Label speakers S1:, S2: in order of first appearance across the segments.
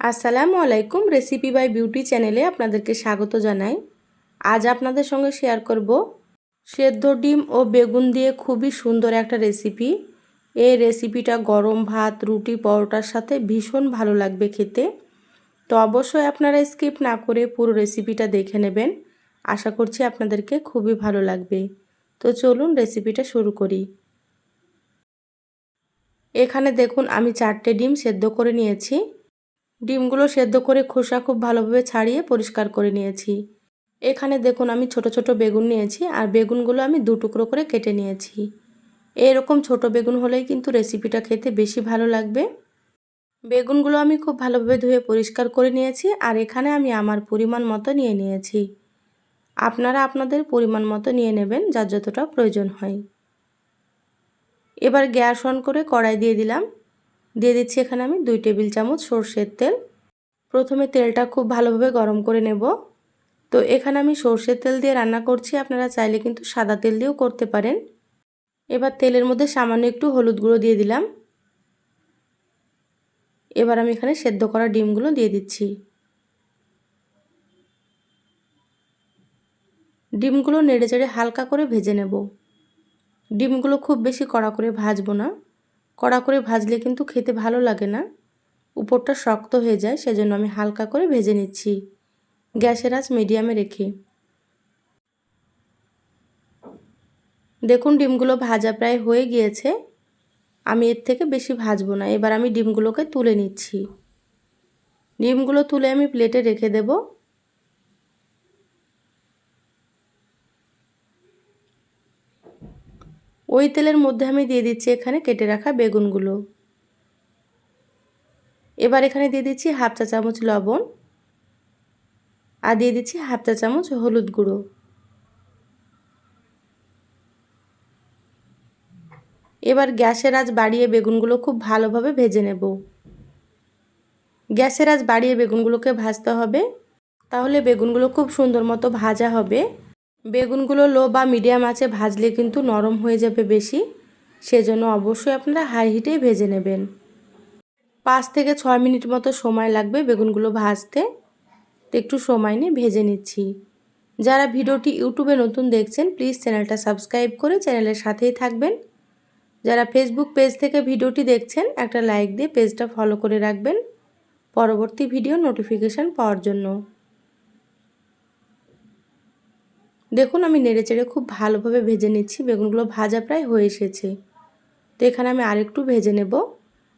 S1: আসসালামু আলাইকুম recipe by beauty চ্যানেলে আপনাদেরকে স্বাগত জানাই। আজ আপনাদের সঙ্গে শেয়ার করব সেদ্ধ ডিম ও বেগুন দিয়ে খুবই সুন্দর একটা রেসিপি এই রেসিপিটা গরম ভাত, রুটি, পরোটার সাথে ভীষণ ভালো লাগবে খেতে। তো অবশ্যই আপনারা স্কিপ না করে পুরো রেসিপিটা দেখে নেবেন। আশা করছি আপনাদেরকে খুবই ভালো লাগবে। তো চলুন রেসিপিটা শুরু করি। এখানে দেখুন আমি চারটে ডিম সেদ্ধ করে নিয়েছি। ডিমগুলো সেদ্ধ করে খোসা খুব ভালোভাবে ছাড়িয়ে পরিষ্কার করে নিয়েছি। এখানে দেখুন আমি ছোট ছোট বেগুন নিয়েছি আর বেগুনগুলো আমি দু টুকরো করে কেটে নিয়েছি। এরকম ছোট বেগুন হলেই কিন্তু রেসিপিটা খেতে বেশি ভালো লাগবে। বেগুনগুলো আমি খুব ভালোভাবে ধুয়ে পরিষ্কার করে নিয়েছি আর এখানে আমি আমার পরিমাণ মতো নিয়ে নিয়েছি। আপনারা আপনাদের পরিমাণ মতো নিয়ে নেবেন যার যতটা প্রয়োজন হয়। এবার গ্যাস অন করে কড়াই দিয়ে দিলাম। দিয়ে দিচ্ছি এখানে আমি দুই টেবিল চামচ সর্ষের তেল। প্রথমে তেলটা খুব ভালোভাবে গরম করে নেব। তো এখানে আমি সর্ষের তেল দিয়ে রান্না করছি, আপনারা চাইলে কিন্তু সাদা তেল দিয়েও করতে পারেন। এবার তেলের মধ্যে সামান্য একটু হলুদ গুঁড়ো দিয়ে দিলাম। এবার আমি এখানে সেদ্ধ করা ডিমগুলো দিয়ে দিচ্ছি। ডিমগুলো নেড়ে চেড়ে হালকা করে ভেজে নেব। ডিমগুলো খুব বেশি কড়া করে ভাজবো না। কড়া করে ভাজলে কিন্তু খেতে ভালো লাগে না। উপরটা শক্ত হয়ে যায়, সেজন্য আমি হালকা করে ভেজে নিচ্ছি। গ্যাসের আঁচ মিডিয়ামে রেখে। দেখুন, ডিমগুলো ভাজা প্রায় হয়ে গিয়েছে। আমি এর থেকে বেশি ভাজবো না। এবার আমি ডিমগুলোকে তুলে নিচ্ছি। ডিমগুলো তুলে আমি প্লেটে রেখে দেবো। ওই তেলের মধ্যে আমি দিয়ে দিচ্ছি এখানে কেটে রাখা বেগুনগুলো। এবার এখানে দিয়ে দিচ্ছি হাফ চা চামচ লবণ আর দিয়ে দিচ্ছি হাফ চা চামচ হলুদ গুঁড়ো। এবার গ্যাসের আজ বাড়িয়ে বেগুনগুলো খুব ভালোভাবে ভেজে নেব। গ্যাসের আজ বাড়িয়ে বেগুনগুলোকে ভাজতে হবে। তাহলে বেগুনগুলো খুব সুন্দর মতো ভাজা হবে। বেগুনগুলো লো বা মিডিয়াম আছে, ভাজলে কিন্তু নরম হয়ে যাবে বেশি। সেজন্য অবশ্যই আপনারা হাই হিটেই ভেজে নেবেন। পাঁচ থেকে ছয় মিনিট মতো সময় লাগবে বেগুনগুলো ভাজতে। তো একটু সময় নিয়ে ভেজে নিচ্ছি। যারা ভিডিওটি ইউটিউবে নতুন দেখছেন প্লিজ চ্যানেলটা সাবস্ক্রাইব করে চ্যানেলের সাথেই থাকবেন। যারা ফেসবুক পেজ থেকে ভিডিওটি দেখছেন, একটা লাইক দিয়ে পেজটা ফলো করে রাখবেন। পরবর্তী ভিডিও নোটিফিকেশান পাওয়ার জন্য। দেখুন, আমি নেড়েচেড়ে খুব ভালোভাবে ভেজে নিচ্ছি। বেগুনগুলো ভাজা প্রায় হয়ে এসেছে। তো এখানে আমি আরেকটু ভেজে নেব।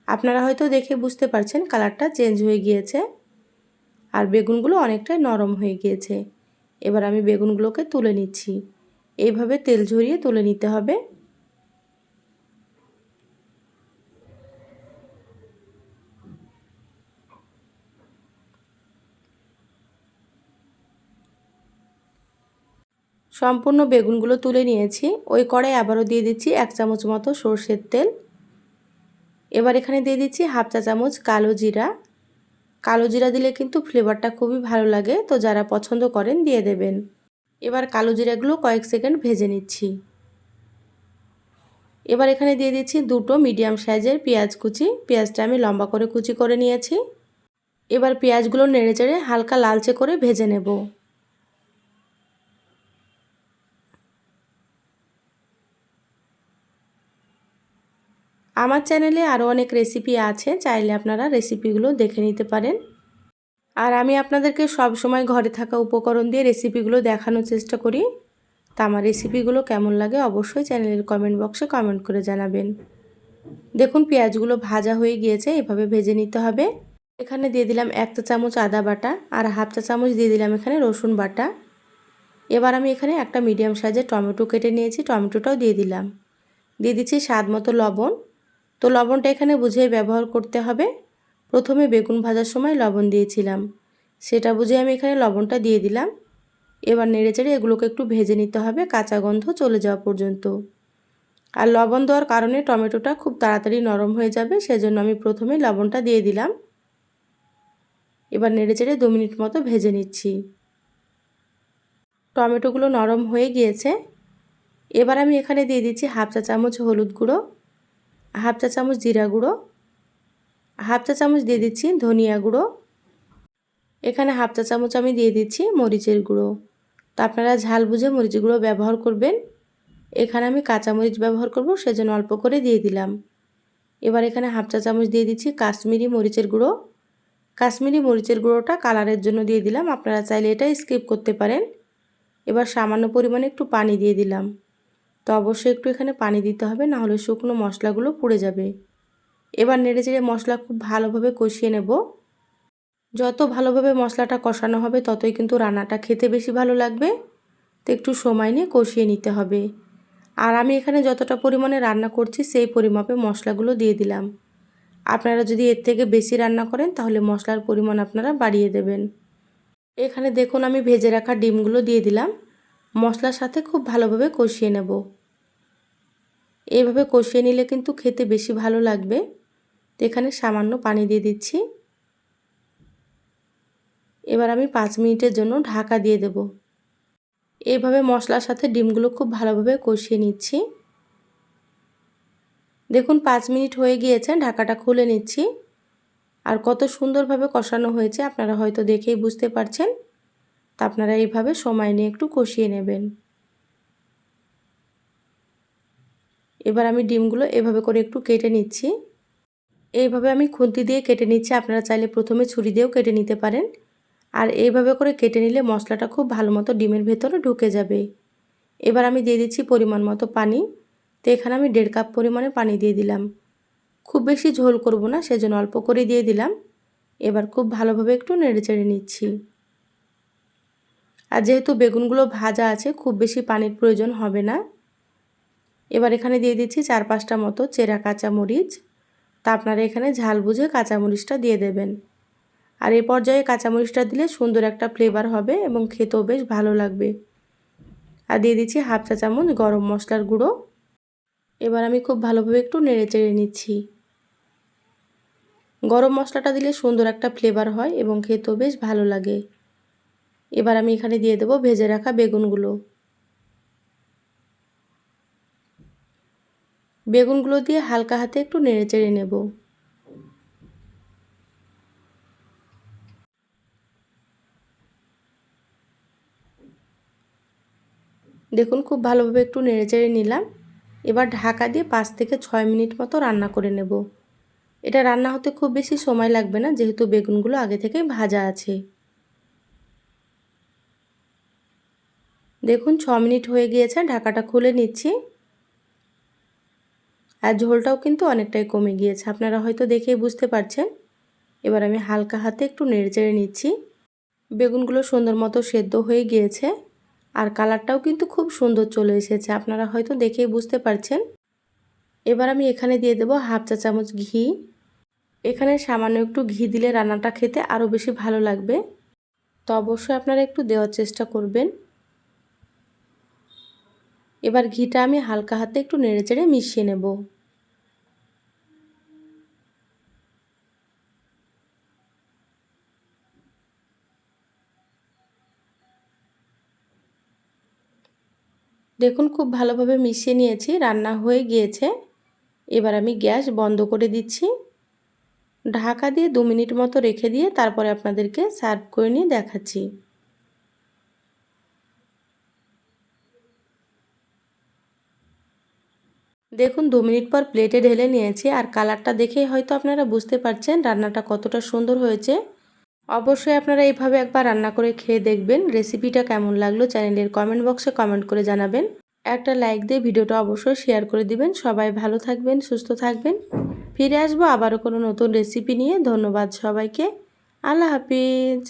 S1: আপনারা হয়তো দেখে বুঝতে পারছেন, কালারটা চেঞ্জ হয়ে গিয়েছে আর বেগুনগুলো অনেকটাই নরম হয়ে গিয়েছে। এবার আমি বেগুনগুলোকে তুলে নিচ্ছি। এইভাবে তেল ঝরিয়ে তুলে নিতে হবে। সম্পূর্ণ বেগুনগুলো তুলে নিয়েছি। ওই কড়াই আবারও দিয়ে দিচ্ছি এক চামচ মতো সর্ষের তেল। এবার এখানে দিয়ে দিচ্ছি হাফ চা চামচ কালো জিরা। কালো জিরা দিলে কিন্তু ফ্লেভারটা খুবই ভালো লাগে, তো যারা পছন্দ করেন দিয়ে দেবেন। এবার কালো জিরাগুলো কয়েক সেকেন্ড ভেজে নিচ্ছি। এবার এখানে দিয়ে দিচ্ছি দুটো মিডিয়াম সাইজের পেঁয়াজ কুচি। পেঁয়াজটা আমি লম্বা করে কুচি করে নিয়েছি। এবার পেঁয়াজগুলো নেড়ে চেড়ে হালকা লালচে করে ভেজে নেব। আমার চ্যানেলে আরও অনেক রেসিপি আছে, চাইলে আপনারা রেসিপিগুলো দেখে নিতে পারেন। আর আমি আপনাদেরকে সব সময় ঘরে থাকা উপকরণ দিয়ে রেসিপিগুলো দেখানোর চেষ্টা করি। তা আমার রেসিপিগুলো কেমন লাগে অবশ্যই চ্যানেলের কমেন্ট বক্সে কমেন্ট করে জানাবেন। দেখুন, পেঁয়াজগুলো ভাজা হয়ে গিয়েছে, এভাবে ভেজে নিতে হবে। এখানে দিয়ে দিলাম এক চা চামচ আদা বাটা আর হাফ চা চামচ দিয়ে দিলাম এখানে রসুন বাটা। এবার আমি এখানে একটা মিডিয়াম সাইজের টমেটো কেটে নিয়েছি, টমেটোটাও দিয়ে দিলাম। দিয়ে দিচ্ছি স্বাদ মতো লবণ। তো লবণটা এখানে বুঝেই ব্যবহার করতে হবে। প্রথমে বেগুন ভাজার সময় লবণ দিয়েছিলাম। সেটা বুঝে আমি এখানে লবণটা দিয়ে দিলাম। এবার নেড়ে চেড়ে এগুলোকে একটু ভেজে নিতে হবে, কাঁচা গন্ধ চলে যাওয়া পর্যন্ত। আর লবণ দেওয়ার কারণে টমেটোটা খুব তাড়াতাড়ি নরম হয়ে যাবে, সেজন্য আমি প্রথমে লবণটা দিয়ে দিলাম। এবার নেড়ে চেড়ে দু মিনিট মতো ভেজে নিচ্ছি। টমেটোগুলো নরম হয়ে গিয়েছে। এবার আমি এখানে দিয়ে দিচ্ছি হাফ চা চামচ হলুদ গুঁড়ো। হাফ চা চামচ জিরা গুঁড়ো, হাফ চা চামচ দিয়ে দিচ্ছি ধনিয়া গুঁড়ো। এখানে হাফ চা চামচ আমি দিয়ে দিচ্ছি মরিচের গুঁড়ো। তো আপনারা ঝাল বুঝে মরিচ গুঁড়ো ব্যবহার করবেন। এখানে আমি কাঁচামরিচ ব্যবহার করব, সেজন্য অল্প করে দিয়ে দিলাম। এবার এখানে হাফ চা চামচ দিয়ে দিচ্ছি কাশ্মীরি মরিচের গুঁড়ো। কাশ্মীরি মরিচের গুঁড়োটা কালারের জন্য দিয়ে দিলাম, আপনারা চাইলে এটা স্কিপ করতে পারেন। এবার সামান্য পরিমাণে একটু পানি দিয়ে দিলাম। তো অবশ্যই একটু এখানে পানি দিতে হবে না হলে শুকনো মশলাগুলো পুড়ে যাবে। এবার নেড়ে চেড়ে মশলা খুব ভালোভাবে কষিয়ে নেব। যত ভালোভাবে মশলাটা কষানো হবে, ততই কিন্তু রান্নাটা খেতে বেশি ভালো লাগবে। তো একটু সময় নিয়ে কষিয়ে নিতে হবে। আর আমি এখানে যতটা পরিমাণে রান্না করছি, সেই পরিমাপে মশলাগুলো দিয়ে দিলাম। আপনারা যদি এর থেকে বেশি রান্না করেন, তাহলে মশলার পরিমাণ আপনারা বাড়িয়ে দেবেন। এখানে দেখুন আমি ভেজে রাখা ডিমগুলো দিয়ে দিলাম। মশলার সাথে খুব ভালোভাবে কষিয়ে নেব। এইভাবে কষিয়ে নিলে কিন্তু খেতে বেশি ভালো লাগবে। তো এখানে সামান্য পানি দিয়ে দিচ্ছি। এবার আমি পাঁচ মিনিটের জন্য ঢাকা দিয়ে দেব। এইভাবে মশলার সাথে ডিমগুলো খুব ভালোভাবে কষিয়ে নিচ্ছি। দেখুন, পাঁচ মিনিট হয়ে গিয়েছে, ঢাকাটা খুলে নিচ্ছি। আর কত সুন্দরভাবে কষানো হয়েছে, আপনারা হয়তো দেখেই বুঝতে পারছেন। তা আপনারা এইভাবে সময় নিয়ে একটু কষিয়ে নেবেন। এবার আমি ডিমগুলো এভাবে করে একটু কেটে নিচ্ছি। এইভাবে আমি খুন্তি দিয়ে কেটে নিচ্ছি, আপনারা চাইলে প্রথমে ছুরি দিয়েও কেটে নিতে পারেন। আর এইভাবে করে কেটে নিলে মশলাটা খুব ভালো মতো ডিমের ভেতরে ঢুকে যাবে। এবার আমি দিয়ে দিচ্ছি পরিমাণ মতো পানি। তো এখানে আমি দেড় কাপ পরিমাণে পানি দিয়ে দিলাম। খুব বেশি ঝোল করব না, সেজন্য অল্প করে দিয়ে দিলাম। এবার খুব ভালোভাবে একটু নেড়ে চেড়ে নিচ্ছি। আর যেহেতু বেগুনগুলো ভাজা আছে, খুব বেশি পানির প্রয়োজন হবে না। এবার এখানে দিয়ে দিচ্ছি চার পাঁচটা মতো চেরা কাঁচা মরিচ তা আপনারা এখানে ঝাল বুঝে কাঁচামরিচটা দিয়ে দেবেন। আর এই পর্যায়ে কাঁচামরিচটা দিলে সুন্দর একটা ফ্লেভার হবে এবং খেতেও বেশ ভালো লাগবে। আর দিয়ে দিচ্ছি হাফ চা চামচ গরম মশলার গুঁড়ো। এবার আমি খুব ভালোভাবে একটু নেড়ে চেড়ে নিচ্ছি। গরম মশলাটা দিলে সুন্দর একটা ফ্লেভার হয় এবং খেতেও বেশ ভালো লাগে। এবার আমি এখানে দিয়ে দেবো ভেজে রাখা বেগুনগুলো। বেগুনগুলো দিয়ে হালকা হাতে একটু নেড়ে চেড়ে নেব। দেখুন, খুব ভালোভাবে একটু নেড়ে চেড়ে নিলাম। এবার ঢাকা দিয়ে পাঁচ থেকে ছয় মিনিট মতো রান্না করে নেব। এটা রান্না হতে খুব বেশি সময় লাগবে না, যেহেতু বেগুনগুলো আগে থেকে ভাজা আছে। দেখুন, ছ মিনিট হয়ে গিয়েছে, ঢাকাটা খুলে নিচ্ছি। আর ঝোলটাও কিন্তু অনেকটাই কমে গিয়েছে। আপনারা হয়তো দেখেই বুঝতে পারছেন। এবার আমি হালকা হাতে একটু নেড়ে চেড়ে নিচ্ছি। বেগুনগুলো সুন্দর মতো সেদ্ধ হয়ে গিয়েছে। আর কালারটাও কিন্তু খুব সুন্দর চলে এসেছে। আপনারা হয়তো দেখেই বুঝতে পারছেন। এবার আমি এখানে দিয়ে দেবো হাফ চা চামচ ঘি। এখানে সামান্য একটু ঘি দিলে রান্নাটা খেতে আরও বেশি ভালো লাগবে। তো অবশ্যই আপনারা একটু দেওয়ার চেষ্টা করবেন। এবার ঘিটা আমি হালকা হাতে একটু নেড়ে চেড়ে মিশিয়ে নেব। দেখুন খুব ভালোভাবে মিশিয়ে নিয়েছি, রান্না হয়ে গিয়েছে। এবার আমি গ্যাস বন্ধ করে দিচ্ছি। ঢাকা দিয়ে দু মিনিট মতো রেখে দিয়ে তারপরে আপনাদেরকে সার্ভ করে নিয়ে দেখাচ্ছি। দেখুন, দু মিনিট পর প্লেটে ঢেলে নিয়েছি। আর কালারটা দেখেই হয়তো আপনারা বুঝতে পারছেন রান্নাটা কতটা সুন্দর হয়েছে। অবশ্যই আপনারা এইভাবে একবার রান্না করে খেয়ে দেখবেন রেসিপিটা কেমন লাগল চ্যানেলের কমেন্ট বক্সে কমেন্ট করে জানাবেন। একটা লাইক দিয়ে ভিডিওটা অবশ্যই শেয়ার করে দিবেন। সবাই ভালো থাকবেন, সুস্থ থাকবেন। ফিরে আসব আবারও কোনো নতুন রেসিপি নিয়ে। ধন্যবাদ সবাইকে। আল্লাহ হাফিজ।